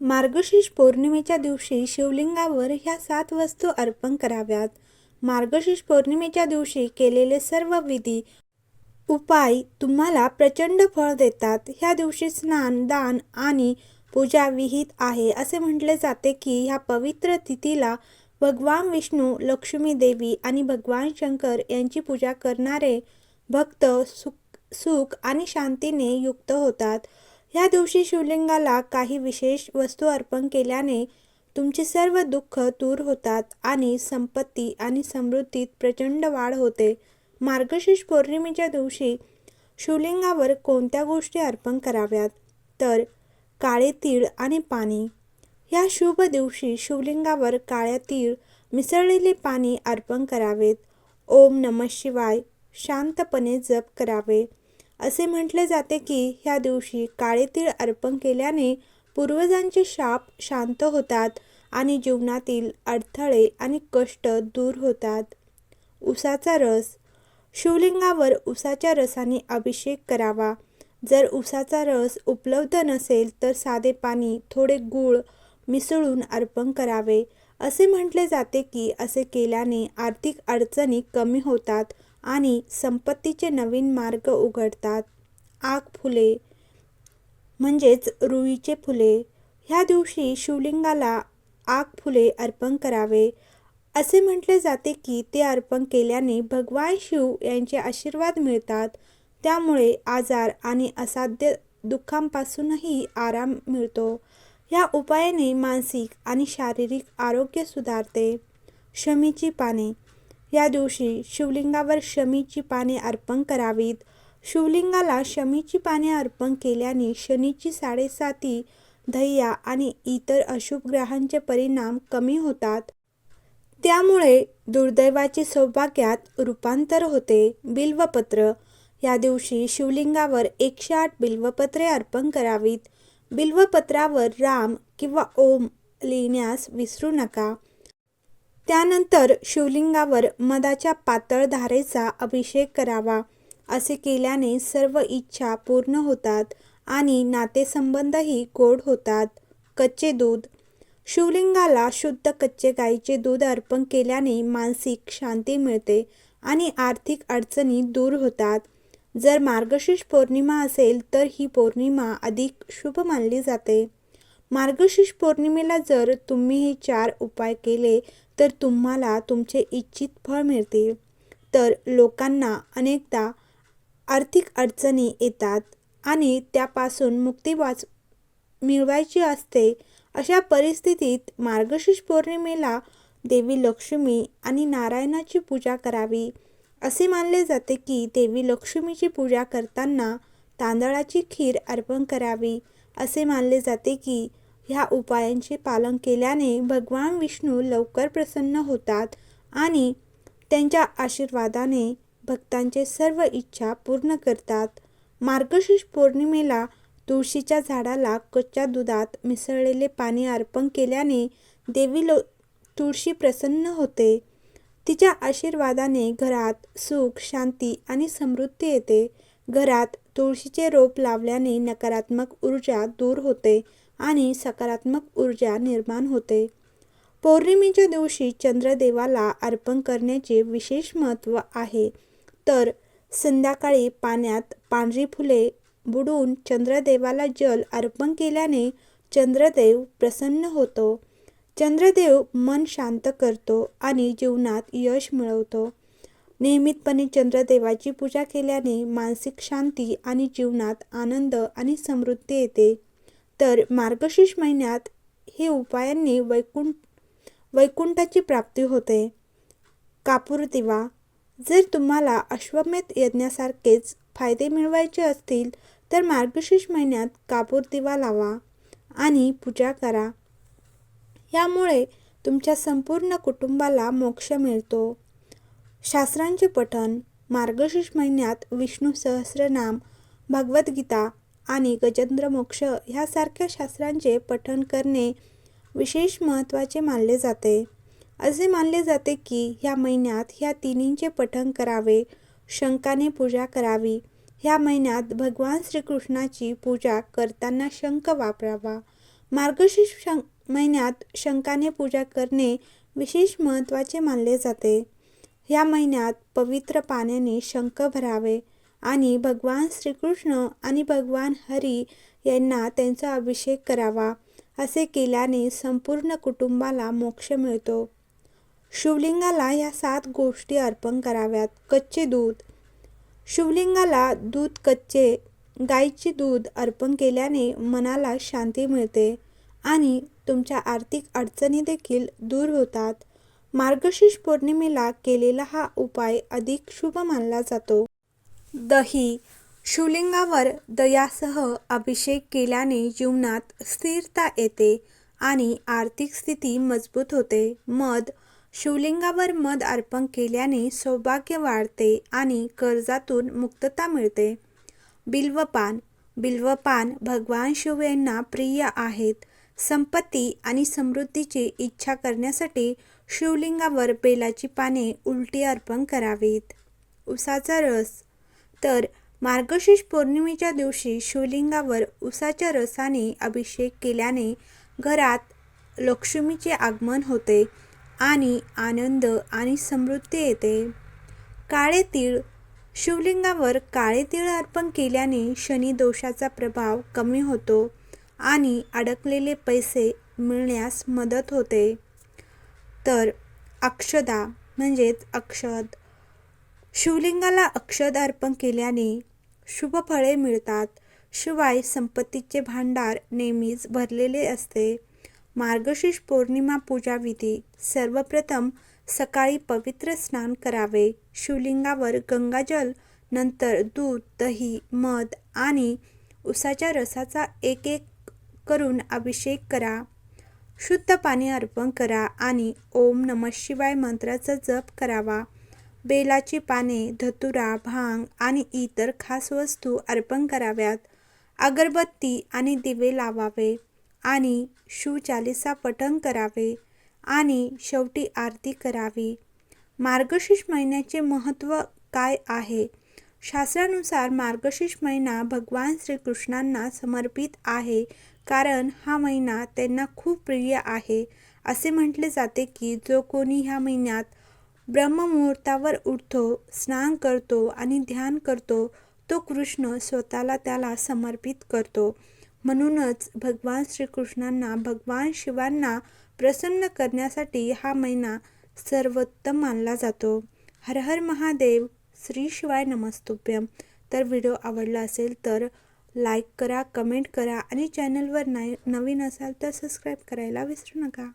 मार्गशीर्ष पौर्णिमेच्या दिवशी शिवलिंगावर ह्या सात वस्तू अर्पण कराव्यात. मार्गशीर्ष पौर्णिमेच्या दिवशी केलेले सर्व विधी उपाय तुम्हाला प्रचंड फळ देतात. ह्या दिवशी स्नान दान आणि पूजा विहित आहे. असे म्हटले जाते की ह्या पवित्र तिथीला भगवान विष्णू लक्ष्मी देवी आणि भगवान शंकर यांची पूजा करणारे भक्त सुख सुख आणि शांतीने युक्त होतात. ह्या दिवशी शिवलिंगाला काही विशेष वस्तू अर्पण केल्याने तुमची सर्व दुःख दूर होतात आणि संपत्ती आणि समृद्धीत प्रचंड वाढ होते. मार्गशीर्ष पौर्णिमेच्या दिवशी शिवलिंगावर कोणत्या गोष्टी अर्पण कराव्यात? तर काळे तीळ आणि पाणी. या शुभ दिवशी शिवलिंगावर काळ्या तीळ मिसळलेले पाणी अर्पण करावेत. ओम नम शिवाय शांतपणे जप करावे. असे म्हटले जाते की ह्या दिवशी काळे तीळ अर्पण केल्याने पूर्वजांचे शाप शांत होतात आणि जीवनातील अडथळे आणि कष्ट दूर होतात. उसाचा रस. शिवलिंगावर उसाच्या रसाने अभिषेक करावा. जर उसाचा रस उपलब्ध नसेल तर साधे पाणी थोडे गूळ मिसळून अर्पण करावे. असे म्हटले जाते की असे केल्याने आर्थिक अडचणी कमी होतात आणि संपत्तीचे नवीन मार्ग उघडतात. आग फुले म्हणजेच रुईचे फुले. ह्या दिवशी शिवलिंगाला आग फुले अर्पण करावे. असे म्हटले जाते की ते अर्पण केल्याने भगवान शिव यांचे आशीर्वाद मिळतात. त्यामुळे आजार आणि असाध्य दुःखांपासूनही आराम मिळतो. ह्या उपायाने मानसिक आणि शारीरिक आरोग्य सुधारते. शमीची पाने या दिवशी शिवलिंगावर शमीची पाने अर्पण करावीत. शिवलिंगाला शमीची पाने अर्पण केल्याने शनीची साडेसाती धैया आणि इतर अशुभ ग्रहांचे परिणाम कमी होतात. त्यामुळे दुर्दैवाचे सौभाग्यात रूपांतर होते. बिल्वपत्र. या दिवशी शिवलिंगावर एकशे आठ बिल्वपत्रे अर्पण करावीत. बिल्वपत्रावर राम किंवा ओम लिहिण्यास विसरू नका. त्यानंतर शिवलिंगावर मधाच्या पातळ धारेचा अभिषेक करावा असे केल्याने सर्व इच्छा पूर्ण होतात आणि नातेसंबंधही गोड होतात. कच्चे दूध. शिवलिंगाला शुद्ध कच्चे गाईचे दूध अर्पण केल्याने मानसिक शांती मिळते आणि आर्थिक अडचणी दूर होतात. जर मार्गशीर्ष पौर्णिमा असेल तर ही पौर्णिमा अधिक शुभ मानली जाते. मार्गशीर्ष पौर्णिमेला जर तुम्ही हे चार उपाय केले तर तुम्हाला तुमचे इच्छित फळ मिळतील तर लोकांना अनेकदा आर्थिक अडचणी येतात आणि त्यापासून मुक्ती वाच मिळवायची असते. अशा परिस्थितीत मार्गशीर्ष पौर्णिमेला देवी लक्ष्मी आणि नारायणाची पूजा करावी. असे मानले जाते की देवी लक्ष्मीची पूजा करताना तांदळाची खीर अर्पण करावी. असे मानले जाते की ह्या उपायांचे पालन केल्याने भगवान विष्णू लवकर प्रसन्न होतात आणि त्यांच्या आशीर्वादाने भक्तांचे सर्व इच्छा पूर्ण करतात. मार्गशीर्ष पौर्णिमेला तुळशीच्या झाडाला कच्च्या दुधात मिसळलेले पाणी अर्पण केल्याने देवी लो तुळशी प्रसन्न होते. तिच्या आशीर्वादाने घरात सुख शांती आणि समृद्धी येते. घरात तुळशीचे रोप लावल्याने नकारात्मक ऊर्जा दूर होते आणि सकारात्मक ऊर्जा निर्माण होते. पौर्णिमेच्या दिवशी चंद्रदेवाला अर्पण करण्याचे विशेष महत्त्व आहे. तर संध्याकाळी पाण्यात पांढरी फुले बुडून चंद्रदेवाला जल अर्पण केल्याने चंद्रदेव प्रसन्न होतो. चंद्रदेव मन शांत करतो आणि जीवनात यश मिळवतो. नियमितपणे चंद्रदेवाची पूजा केल्याने मानसिक शांती आणि जीवनात आनंद आणि समृद्धी येते. तर मार्गशीर्ष महिन्यात हे उपायांनी वैकुंठ वैकुंठाची प्राप्ती होते. कापूर दिवा जर तुम्हाला अश्वमेध यज्ञासारखेच फायदे मिळवायचे असतील तर मार्गशीर्ष महिन्यात कापूर दिवा लावा आणि पूजा करा. यामुळे तुमच्या संपूर्ण कुटुंबाला मोक्ष मिळतो. शास्त्रांचे पठण मार्गशीर्ष महिन्यात विष्णू सहस्रनाम भगवद्गीता आणि गजेंद्र मोक्ष ह्यासारख्या शास्त्रांचे पठण करणे विशेष महत्त्वाचे मानले जाते. असे मानले जाते की ह्या महिन्यात ह्या तिन्हींचे पठण करावे शंकाने पूजा करावी. ह्या महिन्यात भगवान श्रीकृष्णाची पूजा करताना शंख वापरावा. मार्गशीर्ष शं महिन्यात शंकाने पूजा करणे विशेष महत्त्वाचे मानले जाते. या महिन्यात पवित्र पाण्याने शंख भरावे आणि भगवान श्रीकृष्ण आणि भगवान हरी यांना त्यांचा अभिषेक करावा असे केल्याने संपूर्ण कुटुंबाला मोक्ष मिळतो. शिवलिंगाला या सात गोष्टी अर्पण कराव्यात. कच्चे दूध. शिवलिंगाला दूध कच्चे गाईचे दूध अर्पण केल्याने मनाला शांती मिळते आणि तुमच्या आर्थिक अडचणी देखील दूर होतात. मार्गशीर्ष पौर्णिमेला केलेला हा उपाय अधिक शुभ मानला जातो. दही शिवलिंगावर दयासह अभिषेक केल्याने जीवनात स्थिरता येते आणि आर्थिक स्थिती मजबूत होते. मध शिवलिंगावर मध अर्पण केल्याने सौभाग्य वाढते आणि कर्जातून मुक्तता मिळते. बिल्वपान बिल्वपान भगवान शिव यांना प्रिय आहेत. संपत्ती आणि समृद्धीची इच्छा करण्यासाठी शिवलिंगावर बेलाची पाने उलटी अर्पण करावीत. उसाचा रस. तर मार्गशीर्ष पौर्णिमेच्या दिवशी शिवलिंगावर उसाच्या रसाने अभिषेक केल्याने घरात लक्ष्मीचे आगमन होते आणि आनंद आणि समृद्धी येते. काळे तीळ. शिवलिंगावर काळे तीळ अर्पण केल्याने शनी दोषाचा प्रभाव कमी होतो. आणि अडकलेले पैसे मिळण्यास मदत होते. तर अक्षदा म्हणजेच अक्षद. शिवलिंगाला अक्षद अर्पण केल्याने शुभ फळे मिळतात. शिवाय संपत्तीचे भांडार नेहमीच भरलेले असते. मार्गशीर्ष पौर्णिमा पूजा विधी सर्वप्रथम सकाळी पवित्र स्नान करावे. शिवलिंगावर गंगाजल नंतर दूध दही मध आणि उसाच्या रसाचा एक एक करून अभिषेक करा. शुद्ध पाणी अर्पण करा आणि ओम नम शिवाय मंत्राचा जप करावा. बेलाची पाने धतुरा भांग आणि इतर खास वस्तू अर्पण कराव्यात. अगरबत्ती आणि दिवे लावावे आणि शिवचालिसा पठण करावे आणि शेवटी आरती करावी. मार्गशीर्ष महिन्याचे महत्त्व काय आहे? शास्त्रानुसार मार्गशीर्ष महिना भगवान श्रीकृष्णांना समर्पित आहे. कारण हा महिना त्यांना खूप प्रिय आहे. असे म्हटले जाते की जो कोणी ह्या महिन्यात ब्रह्ममुहूर्तावर उठतो स्नान करतो आणि ध्यान करतो तो कृष्ण स्वतःला त्याला समर्पित करतो. म्हणूनच भगवान श्रीकृष्णांना भगवान शिवांना प्रसन्न करण्यासाठी हा महिना सर्वोत्तम मानला जातो. हर हर महादेव श्री शिवाय नमस्तुभ्यम. तर व्हिडिओ आवडला असेल तर लाईक करा कमेंट करा आणि चॅनलवर नाही नवीन असाल तर सबस्क्राईब करायला विसरू नका.